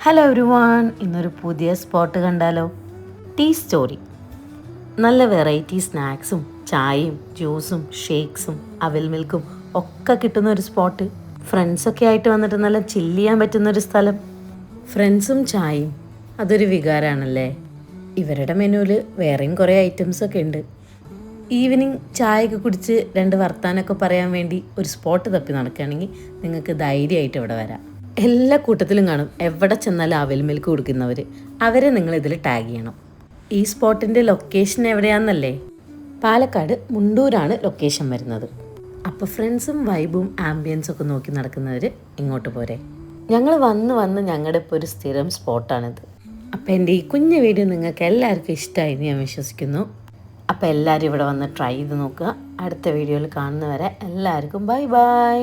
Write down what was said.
Hello everyone ഇന്നൊരു പുതിയ spot കണ്ടാലോ? ടീ സ്റ്റോറി നല്ല വെറൈറ്റി സ്നാക്സും ചായയും ജ്യൂസും ഷേക്സും അവൽ മിൽക്കും ഒക്കെ കിട്ടുന്ന ഒരു സ്പോട്ട് ഫ്രണ്ട്സൊക്കെ ആയിട്ട് വന്നിട്ട് നല്ല ചില്ല് ചെയ്യാൻ പറ്റുന്ന ഒരു സ്ഥലം. ഫ്രണ്ട്സും ചായയും അതൊരു വികാരമാണല്ലേ ഇവരുടെ മെനുവിൽ വേറെയും കുറേ ഐറ്റംസ് ഒക്കെ ഉണ്ട്. ഈവനിങ് ചായയൊക്കെ കുടിച്ച് രണ്ട് വർത്താനൊക്കെ പറയാൻ വേണ്ടി ഒരു സ്പോട്ട് തപ്പി നടക്കുകയാണെങ്കിൽ നിങ്ങൾക്ക് ധൈര്യമായിട്ട് ഇവിടെ വരാം. എല്ലാ കൂട്ടത്തിലും കാണും. എവിടെ ചെന്നാലും അവൽ മിൽക്ക് കൊടുക്കുന്നവർ അവരെ നിങ്ങൾ ഇതിൽ ടാഗ് ചെയ്യണം. ഈ സ്പോട്ടിന്റെ ലൊക്കേഷൻ എവിടെയാണെന്നല്ലേ പാലക്കാട് മുണ്ടൂരാണ് ലൊക്കേഷൻ വരുന്നത്. അപ്പോൾ ഫ്രണ്ട്സും വൈബും ആംബിയൻസും ഒക്കെ നോക്കി നടക്കുന്നവർ ഇങ്ങോട്ട് പോരെ. ഞങ്ങൾ വന്ന് വന്ന് ഞങ്ങളുടെ ഇപ്പോൾ ഒരു സ്ഥിരം സ്പോട്ടാണിത്. അപ്പോൾ എന്റെ ഈ കുഞ്ഞു വീഡിയോ നിങ്ങൾക്ക് എല്ലാവർക്കും ഇഷ്ടമായി ഞാൻ വിശ്വസിക്കുന്നു. അപ്പോൾ എല്ലാവരും ഇവിടെ വന്ന് ട്രൈ ചെയ്ത് നോക്കുക. അടുത്ത വീഡിയോയിൽ കാണുന്നവരെ എല്ലാവർക്കും ബൈ ബൈ